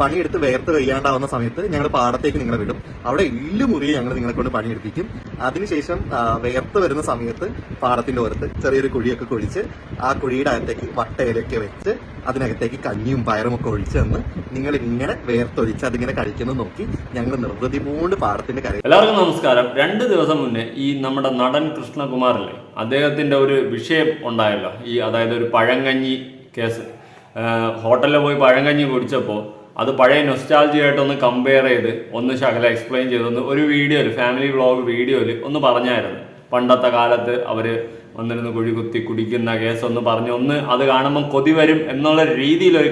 പണിയെടുത്ത് വേർത്ത് വയ്യാണ്ടാവുന്ന സമയത്ത് ഞങ്ങൾ പാടത്തേക്ക് നിങ്ങളെ വിടും. അവിടെ എല്ലു മുറി ഞങ്ങൾ നിങ്ങളെ കൊണ്ട് പണിയെടുപ്പിക്കും. അതിനുശേഷം വേർത്ത് വരുന്ന സമയത്ത് പാടത്തിന്റെ ഓരത്ത് ചെറിയൊരു കുഴിയൊക്കെ കുഴിച്ച് ആ കുഴിയുടെ അകത്തേക്ക് വട്ടയിലൊക്കെ വെച്ച് അതിനകത്തേക്ക് കഞ്ഞിയും പയറും ഒക്കെ ഒഴിച്ച് തന്ന് നിങ്ങൾ ഇങ്ങനെ വേർത്തൊഴിച്ച് അതിങ്ങനെ കഴിക്കുന്നത് നോക്കി ഞങ്ങൾ നിർവൃതി പൂണ്ട് പാടത്തിന്റെ കരയിൽ എല്ലാവർക്കും നമസ്കാരം. രണ്ട് ദിവസം മുന്നേ ഈ നമ്മുടെ നടൻ കൃഷ്ണകുമാറില്ലേ അദ്ദേഹത്തിന്റെ ഒരു വിഷയം ഉണ്ടായല്ലോ. ഈ അതായത് ഒരു പഴങ്കഞ്ഞി കേസ്. ഹോട്ടലിൽ പോയി പഴങ്കഞ്ഞി കുടിച്ചപ്പോൾ അത് പഴയ നൊസ്റ്റാൾജിയായിട്ടൊന്ന് കമ്പയർ ചെയ്ത് ഒന്ന് ശകല എക്സ്പ്ലെയിൻ ചെയ്തൊന്ന് ഒരു വീഡിയോയിൽ ഫാമിലി വ്ളോഗ് വീഡിയോയിൽ ഒന്ന് പറഞ്ഞായിരുന്നു. പണ്ടത്തെ കാലത്ത് അവർ വന്നിരുന്ന് കുഴി കുത്തി കുടിക്കുന്ന കേസ് ഒന്ന് പറഞ്ഞു ഒന്ന് അത് കാണുമ്പം കൊതി വരും എന്നുള്ള രീതിയിലൊരു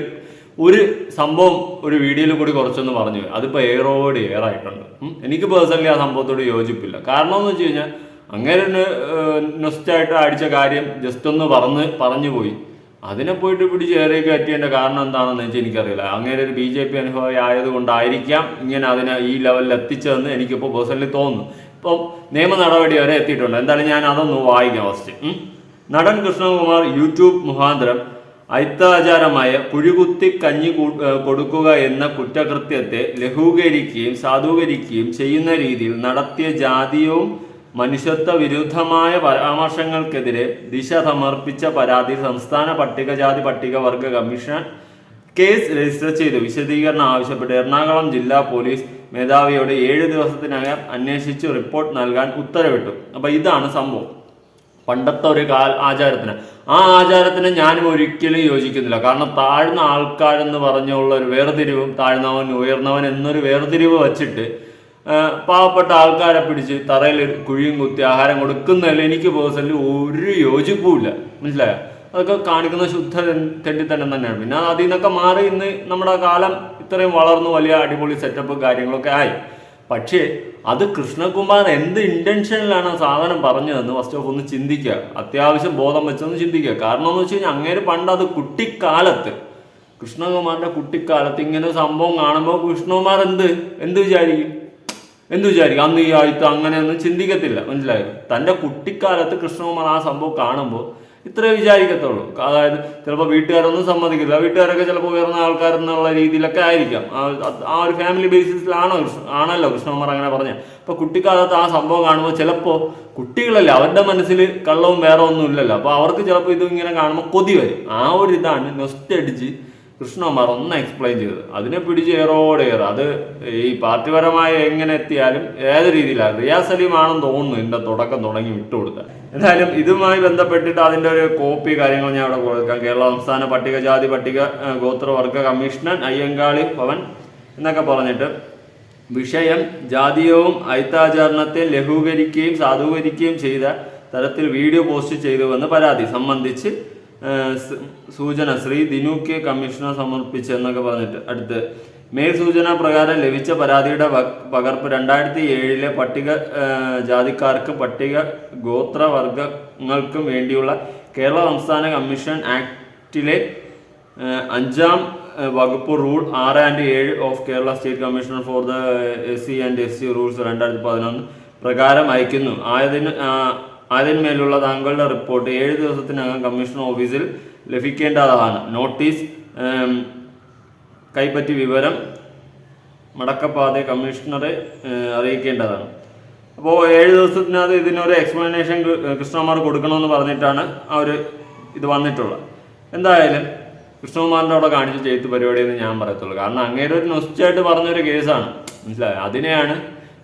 ഒരു ഒരു സംഭവം ഒരു വീഡിയോയിൽ കൂടി കുറച്ചൊന്ന് പറഞ്ഞു. അതിപ്പോൾ എയറോട് എയർ ആയിട്ടുണ്ട് എനിക്ക് പേഴ്സണലി ആ സംഭവത്തോട് യോജിപ്പില്ല. കാരണം എന്ന് വെച്ച് കഴിഞ്ഞാൽ അങ്ങനെ നൊസ്റ്റായിട്ട് അടിച്ച കാര്യം ജസ്റ്റ് ഒന്ന് പറഞ്ഞ് പറഞ്ഞു പോയി അതിനെ പോയിട്ട് പിടിച്ച് ഏറെ കയറ്റിയതിന്റെ കാരണം എന്താണെന്ന് വെച്ചാൽ എനിക്കറിയില്ല. അങ്ങനെ ഒരു ബി ജെ പി അനുഭവം ആയതുകൊണ്ടായിരിക്കാം ഇങ്ങനെ അതിനെ ഈ ലെവലിൽ എത്തിച്ചതെന്ന് എനിക്കിപ്പോൾ പേഴ്സണലി തോന്നുന്നു. ഇപ്പം നിയമ നടപടി വരെ എത്തിയിട്ടുണ്ട്. എന്തായാലും ഞാൻ അതൊന്ന് വായിക്കാം ഫസ്റ്റ് നടൻ കൃഷ്ണകുമാർ യൂട്യൂബ് മുഖാന്തരം ഐത്താചാരമായ കുഴികുത്തി കഞ്ഞി കൊടുക്കുക എന്ന കുറ്റകൃത്യത്തെ ലഘൂകരിക്കുകയും സാധൂകരിക്കുകയും ചെയ്യുന്ന രീതിയിൽ നടത്തിയ ജാതീയവും മനുഷ്യത്വ വിരുദ്ധമായ പരാമർശങ്ങൾക്കെതിരെ ദിശ സമർപ്പിച്ച പരാതി സംസ്ഥാന പട്ടികജാതി പട്ടികവർഗ കമ്മീഷൻ കേസ് രജിസ്റ്റർ ചെയ്തു. വിശദീകരണം ആവശ്യപ്പെട്ട് എറണാകുളം ജില്ലാ പോലീസ് മേധാവിയോട് ഏഴ് ദിവസത്തിനകം അന്വേഷിച്ച് റിപ്പോർട്ട് നൽകാൻ ഉത്തരവിട്ടു. അപ്പൊ ഇതാണ് സംഭവം. പണ്ടത്തെ ഒരു കാൽ ആചാരത്തിന്. ആ ആചാരത്തിന് ഞാനും ഒരിക്കലും യോജിക്കുന്നില്ല. കാരണം താഴ്ന്ന ആൾക്കാരെന്ന് പറഞ്ഞുള്ള ഒരു വേർതിരിവും താഴ്ന്നവൻ ഉയർന്നവൻ എന്നൊരു വേർതിരിവ് വച്ചിട്ട് പാവപ്പെട്ട ആൾക്കാരെ പിടിച്ച് തറയിൽ കുഴിയും കുത്തി ആഹാരം കൊടുക്കുന്നതിൽ എനിക്ക് പേഴ്സണലി ഒരു യോജിപ്പുമില്ല. മനസ്സിലായോ? അതൊക്കെ കാണിക്കുന്ന ശുദ്ധ തെണ്ടിത്തരം തന്നെയാണ്. പിന്നെ അതിൽ നിന്നൊക്കെ മാറി ഇന്ന് നമ്മുടെ കാലം ഇത്രയും വളർന്നു വലിയ അടിപൊളി സെറ്റപ്പ് കാര്യങ്ങളൊക്കെ ആയി. പക്ഷേ അത് കൃഷ്ണകുമാർ എന്ത് ഇന്റൻഷനിലാണ് സാധനം പറഞ്ഞതെന്ന് ഫസ്റ്റ് ഓഫ് ഒന്ന് ചിന്തിക്കുക. അത്യാവശ്യം ബോധം വെച്ചൊന്ന് ചിന്തിക്കുക. കാരണം എന്ന് വെച്ച് കഴിഞ്ഞാൽ അങ്ങേര് പണ്ട് അത് കുട്ടിക്കാലത്ത് കൃഷ്ണകുമാറിന്റെ കുട്ടിക്കാലത്ത് ഇങ്ങനെ സംഭവം കാണുമ്പോൾ കൃഷ്ണകുമാർ എന്ത് എന്ത് വിചാരിക്കും? എന്ത് വിചാരിക്കും? അന്ന് ഈ ആഴ്ച അങ്ങനെയൊന്നും ചിന്തിക്കത്തില്ല. മനസ്സിലായോ? തന്റെ കുട്ടിക്കാലത്ത് കൃഷ്ണകുമാർ ആ സംഭവം കാണുമ്പോൾ ഇത്രേ വിചാരിക്കത്തുള്ളൂ. അതായത് ചിലപ്പോൾ വീട്ടുകാരൊന്നും സമ്മതിക്കില്ല. വീട്ടുകാരൊക്കെ ചിലപ്പോൾ ഉയർന്ന ആൾക്കാരെന്നുള്ള രീതിയിലൊക്കെ ആയിരിക്കാം. ആ- ഒരു ഫാമിലി ബേസിസിലാണോ കൃഷ്ണ ആണല്ലോ കൃഷ്ണകുമാർ അങ്ങനെ പറഞ്ഞത് അപ്പോൾ കുട്ടിക്കാലത്ത് ആ സംഭവം കാണുമ്പോൾ ചിലപ്പോൾ കുട്ടികളല്ലേ അവരുടെ മനസ്സിൽ കള്ളവും വേറെ ഒന്നും ഇല്ലല്ലോ അപ്പൊ അവർക്ക് ചിലപ്പോൾ ഇത് ഇങ്ങനെ കാണുമ്പോൾ കൊതി വരും. ആ ഒരു ഇതാണ് നെസ്റ്റ് അടിച്ച് കൃഷ്ണകുമാർ ഒന്ന് എക്സ്പ്ലെയിൻ ചെയ്തത്. അതിനെ പിടിച്ച് ഏറോടെ ഏറെ. അത് ഈ പാർട്ടിപരമായ എങ്ങനെ എത്തിയാലും ഏത് രീതിയിലാണ് റിയാസ് സലീം ആണെന്ന് തോന്നുന്നു ഇതിന്റെ തുടക്കം തുടങ്ങി വിട്ടുകൊടുത്ത എന്തായാലും ഇതുമായി ബന്ധപ്പെട്ടിട്ട് അതിന്റെ ഒരു കോപ്പി കാര്യങ്ങൾ ഞാൻ അവിടെ കൊടുക്കാം. കേരള സംസ്ഥാന പട്ടികജാതി പട്ടിക ഗോത്രവർഗ കമ്മീഷണർ അയ്യങ്കാളി ഭവൻ എന്നൊക്കെ പറഞ്ഞിട്ട് വിഷയം ജാതീയവും ഐത്താചരണത്തെ ലഘൂകരിക്കുകയും സാധൂകരിക്കുകയും ചെയ്ത തരത്തിൽ വീഡിയോ പോസ്റ്റ് ചെയ്തുവെന്ന് പരാതി. സംബന്ധിച്ച് സൂചന ശ്രീ ദിനു കെ കമ്മീഷണർ സമർപ്പിച്ചു എന്നൊക്കെ പറഞ്ഞിട്ട് അടുത്ത്. മേൽ സൂചന പ്രകാരം ലഭിച്ച പരാതിയുടെ പകർപ്പ് രണ്ടായിരത്തി ഏഴിലെ പട്ടിക ജാതിക്കാർക്ക് പട്ടിക ഗോത്രവർഗങ്ങൾക്കും വേണ്ടിയുള്ള കേരള സംസ്ഥാന കമ്മീഷൻ ആക്ടിലെ അഞ്ചാം വകുപ്പ് റൂൾ ആറ് ആൻഡ് ഏഴ് of Kerala state commissioner for the S C and S C rules രണ്ടായിരത്തി പതിനൊന്ന് പ്രകാരം അയക്കുന്നു ആയതിന് അതിന്മേലുള്ള താങ്കളുടെ റിപ്പോർട്ട് ഏഴ് ദിവസത്തിനകം കമ്മീഷൻ ഓഫീസിൽ ലഭിക്കേണ്ടതാണ്. നോട്ടീസ് കൈപ്പറ്റി വിവരം മടക്കപ്പാതെ കമ്മീഷണറെ അറിയിക്കേണ്ടതാണ്. അപ്പോൾ ഏഴ് ദിവസത്തിനകത്ത് ഇതിനൊരു എക്സ്പ്ലനേഷൻ കൃഷ്ണകുമാർ കൊടുക്കണമെന്ന് പറഞ്ഞിട്ടാണ് അവർ ഇത് വന്നിട്ടുള്ളത്. എന്തായാലും കൃഷ്ണകുമാറിന്റെ അവിടെ കാണിച്ച ചെയ്ത് പരിപാടിയെന്ന് ഞാൻ പറയത്തുള്ളൂ. കാരണം അങ്ങേരൊരു നൊസ്റ്റായിട്ട് പറഞ്ഞൊരു കേസാണ്. മനസ്സിലായോ? അതിനെയാണ്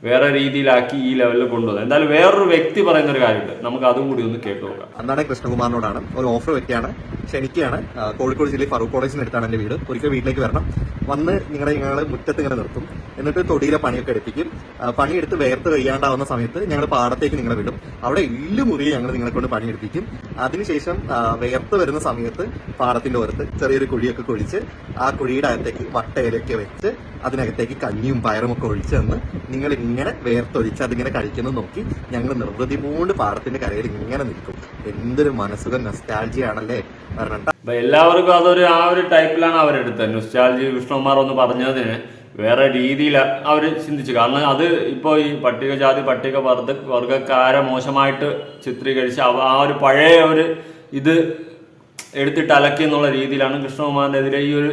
വേറെ രീതിയിലാക്കി ഈ ലെവലിൽ കൊണ്ടുവന്നത്. എന്തായാലും വേറൊരു വ്യക്തി പറയുന്ന ഒരു കാര്യമുണ്ട്. നമുക്ക് അതും കൂടി ഒന്ന് കേട്ടു നോക്കാം. അന്നാണ് കൃഷ്ണകുമാറിനോടാണ് ഒരു ഓഫർ വെക്കുകയാണ്. ക്ഷണിക്കുകയാണ്. കോഴിക്കോട് ജില്ലയിൽ ഫറൂഖ് കോളേജിൽ നിന്നെടുത്താണ് എന്റെ വീട്. ഒരിക്കൽ വീട്ടിലേക്ക് വരണം. വന്ന് നിങ്ങളുടെ ഞങ്ങൾ മുറ്റത്ത് ഇങ്ങനെ നിർത്തും. എന്നിട്ട് തൊടിയിലെ പണിയൊക്കെ എടുപ്പിക്കും. പണിയെടുത്ത് വേർത്ത് കഴിയാണ്ടാവുന്ന സമയത്ത് ഞങ്ങൾ പാടത്തേക്ക് നിങ്ങളെ വിടും. അവിടെ ഇല്ല മുറിയിൽ ഞങ്ങൾ നിങ്ങളെ കൊണ്ട് പണിയെടുപ്പിക്കും. അതിനുശേഷം വേർത്ത് വരുന്ന സമയത്ത് പാടത്തിന്റെ ഓരത്ത് ചെറിയൊരു കുഴിയൊക്കെ കുഴിച്ച് ആ കുഴിയുടെ അകത്തേക്ക് വട്ടയിലൊക്കെ വെച്ച് അതിനകത്തേക്ക് കഞ്ഞിയും പയറും ഒക്കെ ഒഴിച്ച് തന്ന് നിങ്ങൾ ഇങ്ങനെ വേർത്തൊഴിച്ച് അതിങ്ങനെ കഴിക്കുന്നത് നോക്കി ഞങ്ങൾ നിർവൃതി പൂണ്ട് പാടത്തിന്റെ കരയിൽ ഇങ്ങനെ നിൽക്കും. എന്തൊരു മനസ്സുകൾ നസ്റ്റാൾജി ആണല്ലേ? കാരണം അപ്പൊ എല്ലാവർക്കും അതൊരു ആ ഒരു ടൈപ്പിലാണ് അവരെടുത്തത്. നുസ്റ്റാൾജി വിഷ്ണുകുമാർ ഒന്ന് പറഞ്ഞതിന് വേറെ രീതിയിൽ അവർ ചിന്തിച്ചു. കാരണം അത് ഇപ്പോൾ ഈ പട്ടികജാതി പട്ടിക വർദ്ധ വർഗക്കാരെ മോശമായിട്ട് ചിത്രീകരിച്ച് ആ ഒരു പഴയ ഒരു ഇത് എടുത്തിട്ട് അലക്കി എന്നുള്ള രീതിയിലാണ് കൃഷ്ണകുമാറിനെതിരെ ഈ ഒരു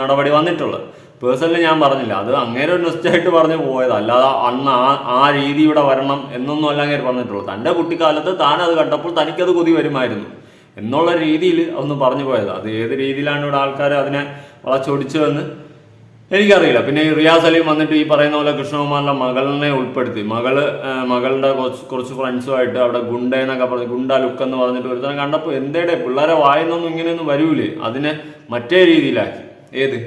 നടപടി വന്നിട്ടുള്ളത്. പേഴ്സണലി ഞാൻ പറഞ്ഞില്ല. അത് അങ്ങനെ ഒരു നെസ്റ്റായിട്ട് പറഞ്ഞു പോയത്. അല്ലാതെ അന്ന് ആ ആ രീതിയുടെ വരണം എന്നൊന്നും അല്ല അങ്ങേര് പറഞ്ഞിട്ടുള്ളൂ തന്റെ കുട്ടിക്കാലത്ത് താൻ അത് കണ്ടപ്പോൾ തനിക്കത് കൊതി വരുമായിരുന്നു. എന്നുള്ള രീതിയിൽ ഒന്ന് പറഞ്ഞു പോയത്. അത് ഏത് രീതിയിലാണ് ഇവിടെ ആൾക്കാർ അതിനെ വളച്ചൊടിച്ചതെന്ന് എനിക്കറിയില്ല. പിന്നെ റിയാസ് അലീം വന്നിട്ട് ഈ പറയുന്ന പോലെ കൃഷ്ണകുമാറിന്റെ മകളിനെ ഉൾപ്പെടുത്തി. മകൾ മകളുടെ കുറച്ച് ഫ്രണ്ട്സുമായിട്ട് അവിടെ ഗുണ്ട എന്നൊക്കെ പറഞ്ഞ് ഗുണ്ട ലുക്ക് എന്ന് പറഞ്ഞിട്ട് ഒരുത്തരം കണ്ടപ്പോൾ എന്തേടെ പിള്ളേരെ വായനൊന്നും ഇങ്ങനെയൊന്നും വരൂലേ? അതിനെ മറ്റേ രീതിയിലാക്കി. ഏത്?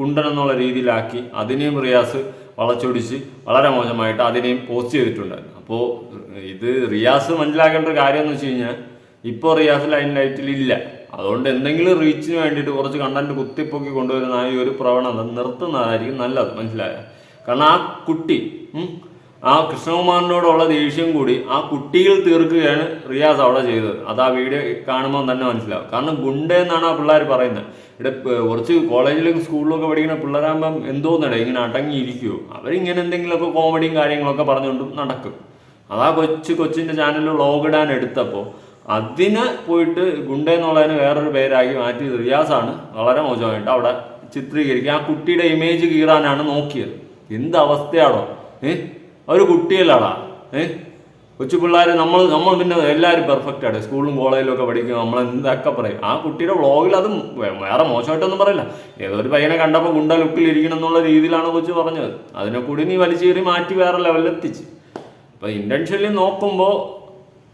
കുണ്ടൻ എന്നുള്ള രീതിയിലാക്കി അതിനെയും റിയാസ് വളച്ചൊടിച്ച് വളരെ മോശമായിട്ട് അതിനെയും പോസ്റ്റ് ചെയ്തിട്ടുണ്ടായിരുന്നു. അപ്പോൾ ഇത് റിയാസ് മനസ്സിലാക്കേണ്ട ഒരു കാര്യം എന്ന് വെച്ച് കഴിഞ്ഞാൽ ഇപ്പോൾ റിയാസ് ലൈൻ ലൈറ്റിൽ ഇല്ല. അതുകൊണ്ട് എന്തെങ്കിലും റീച്ചിന് വേണ്ടിയിട്ട് കുറച്ച് കണ്ടന്റ് കുത്തിപ്പൊക്കി കൊണ്ടുവരുന്ന ആ ഒരു പ്രവണത നിർത്തുന്നതായിരിക്കും നല്ലത്. മനസ്സിലായ? കാരണം ആ കുട്ടി ആ കൃഷ്ണകുമാറിനോടുള്ള ദേഷ്യം കൂടി ആ കുട്ടിയിൽ തീർക്കുകയാണ് റിയാസ് അവിടെ ചെയ്തത്. അത് ആ വീഡിയോ കാണുമ്പോൾ തന്നെ മനസ്സിലാവും. കാരണം ഗുണ്ട എന്നാണ് ആ പിള്ളേർ പറയുന്നത്. ഇവിടെ കുറച്ച് കോളേജിലും സ്കൂളിലും ഒക്കെ പഠിക്കുന്ന പിള്ളേരാകുമ്പം എന്തോന്നടേ ഇങ്ങനെ അടങ്ങിയിരിക്കുമോ അവരിങ്ങനെ എന്തെങ്കിലുമൊക്കെ കോമഡിയും കാര്യങ്ങളൊക്കെ പറഞ്ഞുകൊണ്ടും നടക്കും. അതാ കൊച്ചു കൊച്ചിന്റെ ചാനലിൽ വ്ളോഗ് ഇടാൻ എടുത്തപ്പോൾ അതിനെ പോയിട്ട് ഗുണ്ട എന്നുള്ളതിന് വേറൊരു പേരാക്കി മാറ്റി റിയാസാണ് വളരെ മോശമായിട്ട് അവിടെ ചിത്രീകരിക്കുക. ആ കുട്ടിയുടെ ഇമേജ് കീറാനാണ് നോക്കിയത്. എന്ത് അവസ്ഥയാണോ? ഏ? ഒരു കുട്ടിയല്ലാടാ. ഏ? കൊച്ചു പിള്ളേർ നമ്മൾ നമ്മൾ പിന്നെ എല്ലാവരും പെർഫെക്റ്റ് ആണ് സ്കൂളിലും കോളേജിലും ഒക്കെ പഠിക്കും നമ്മൾ എന്തൊക്കെ പറയും? ആ കുട്ടിയുടെ വ്ളോഗിൽ അത് വേറെ മോശമായിട്ടൊന്നും പറയില്ല. ഏതൊരു പയ്യനെ കണ്ടപ്പോൾ ഗുണ്ട ലുക്കിൽ ഇരിക്കണം എന്നുള്ള രീതിയിലാണ് കൊച്ചു പറഞ്ഞത്. അതിനെ കൂടി നീ വലിച്ചേറി മാറ്റി വേറെ ലെവലിൽ എത്തിച്ച്. അപ്പൊ ഇന്റൻഷനിൽ നോക്കുമ്പോൾ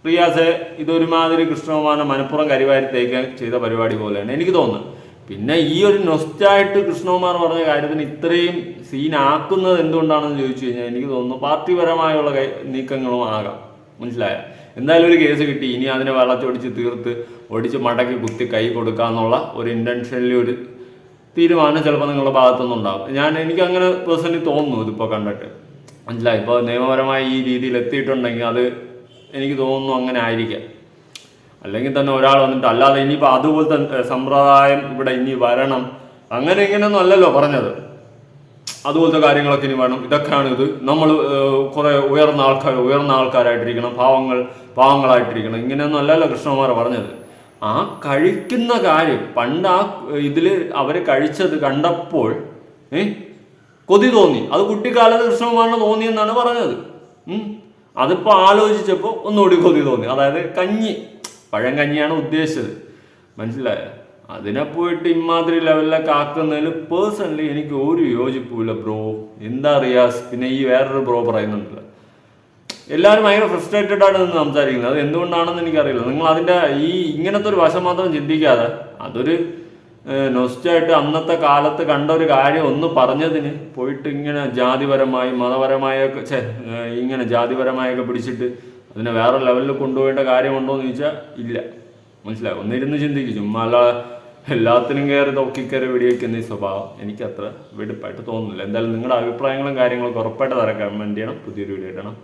റിയാസെ ഇതൊരുമാതിരി കൃഷ്ണകുമാരനെ മനപ്പുറം കരിവാരി ചെയ്ത പരിപാടി പോലെയാണ് എനിക്ക് തോന്നുന്നത്. പിന്നെ ഈ ഒരു നൊസ്റ്റായിട്ട് കൃഷ്ണകുമാർ പറഞ്ഞ കാര്യത്തിന് ഇത്രയും സീനാക്കുന്നത് എന്തുകൊണ്ടാണെന്ന് ചോദിച്ചു കഴിഞ്ഞാൽ എനിക്ക് തോന്നുന്നു പാർട്ടിപരമായുള്ള നീക്കങ്ങളും ആകാം. മനസ്സിലായ? എന്തായാലും ഒരു കേസ് കിട്ടി. ഇനി അതിനെ വളച്ചൊടിച്ച് തീർത്ത് ഒടിച്ച് മടക്കി കുത്തി കൈ കൊടുക്കാന്നുള്ള ഒരു ഇന്റൻഷനിൽ ഒരു തീരുമാനം ചിലപ്പോൾ നിങ്ങളുടെ ഭാഗത്തുനിന്ന് ഉണ്ടാകും. ഞാൻ എനിക്ക് അങ്ങനെ പേഴ്സണലി തോന്നുന്നു ഇതിപ്പോൾ കണ്ടിട്ട്. മനസ്സിലായി? ഇപ്പോൾ നിയമപരമായി ഈ രീതിയിൽ എത്തിയിട്ടുണ്ടെങ്കിൽ അത് എനിക്ക് തോന്നുന്നു അങ്ങനെ ആയിരിക്കാം. അല്ലെങ്കിൽ തന്നെ ഒരാൾ വന്നിട്ട് അല്ലാതെ ഇനിയിപ്പോൾ അതുപോലത്തെ സമ്പ്രദായം ഇവിടെ ഇനി വരണം. അങ്ങനെ ഇങ്ങനെയൊന്നും അല്ലല്ലോ പറഞ്ഞത്. അതുപോലത്തെ കാര്യങ്ങളൊക്കെ ഇനി വേണം. ഇതൊക്കെയാണ് ഇത്. നമ്മൾ കുറെ ഉയർന്ന ആൾക്കാർ ഉയർന്ന ആൾക്കാരായിട്ടിരിക്കണം. പാവങ്ങൾ പാവങ്ങളായിട്ടിരിക്കണം. ഇങ്ങനെയൊന്നും അല്ലല്ലോ കൃഷ്ണകുമാർ പറഞ്ഞത്. ആ കഴിക്കുന്ന കാര്യം പണ്ട് ആ ഇതിൽ അവർ കഴിച്ചത് കണ്ടപ്പോൾ ഏ കൊതി തോന്നി. അത് കുട്ടിക്കാലത്ത് കൃഷ്ണകുമാറിന് തോന്നി എന്നാണ് പറഞ്ഞത്. അതിപ്പോൾ ആലോചിച്ചപ്പോൾ ഒന്നുകൂടി കൊതി തോന്നി. അതായത് കഞ്ഞി. പഴം കഞ്ഞിയാണ് ഉദ്ദേശിച്ചത്. മനസ്സിലായോ? അതിനെ പോയിട്ട് ഇമാതിരി ലെവലിലൊക്കെ ആക്കുന്നതിൽ പേഴ്സണലി എനിക്ക് ഒരു യോജിപ്പില്ല ബ്രോ എന്താ റിയാസ് പിന്നെ ഈ വേറൊരു ബ്രോ പറയുന്നുണ്ടല്ലോ. എല്ലാവരും ഭയങ്കര ഫ്രസ്ട്രേറ്റഡ് ആണ് നിന്ന് സംസാരിക്കുന്നത്. അത് എന്തുകൊണ്ടാണെന്ന് എനിക്കറിയില്ല. നിങ്ങൾ അതിന്റെ ഈ ഇങ്ങനത്തെ ഒരു വശം മാത്രം ചിന്തിക്കാതെ അതൊരു നൊസ്റ്റായിട്ട് അന്നത്തെ കാലത്ത് കണ്ട ഒരു കാര്യം ഒന്ന് പറഞ്ഞതിന് പോയിട്ട് ഇങ്ങനെ ജാതിപരമായി മതപരമായൊക്കെ ഛേ ഏഹ് ഇങ്ങനെ ജാതിപരമായൊക്കെ പിടിച്ചിട്ട് അതിനെ വേറെ ലെവലിൽ കൊണ്ടുപോകേണ്ട കാര്യമുണ്ടോ എന്ന് ചോദിച്ചാൽ ഇല്ല. മനസ്സിലായി? ഒന്നിരുന്ന് ചിന്തിക്കും. ചുമ്മാ അല്ല എല്ലാത്തിനും കയറി തൊക്കിക്കയറി വെടിവെക്കുന്ന ഈ സ്വഭാവം എനിക്ക് അത്ര വെടുപ്പായിട്ട് തോന്നുന്നില്ല. എന്തായാലും നിങ്ങളുടെ അഭിപ്രായങ്ങളും കാര്യങ്ങളൊക്കെ ഉറപ്പായിട്ട് തരാൻ കമന്റ് ചെയ്യണം പുതിയൊരു വീഡിയോ ഇടണം.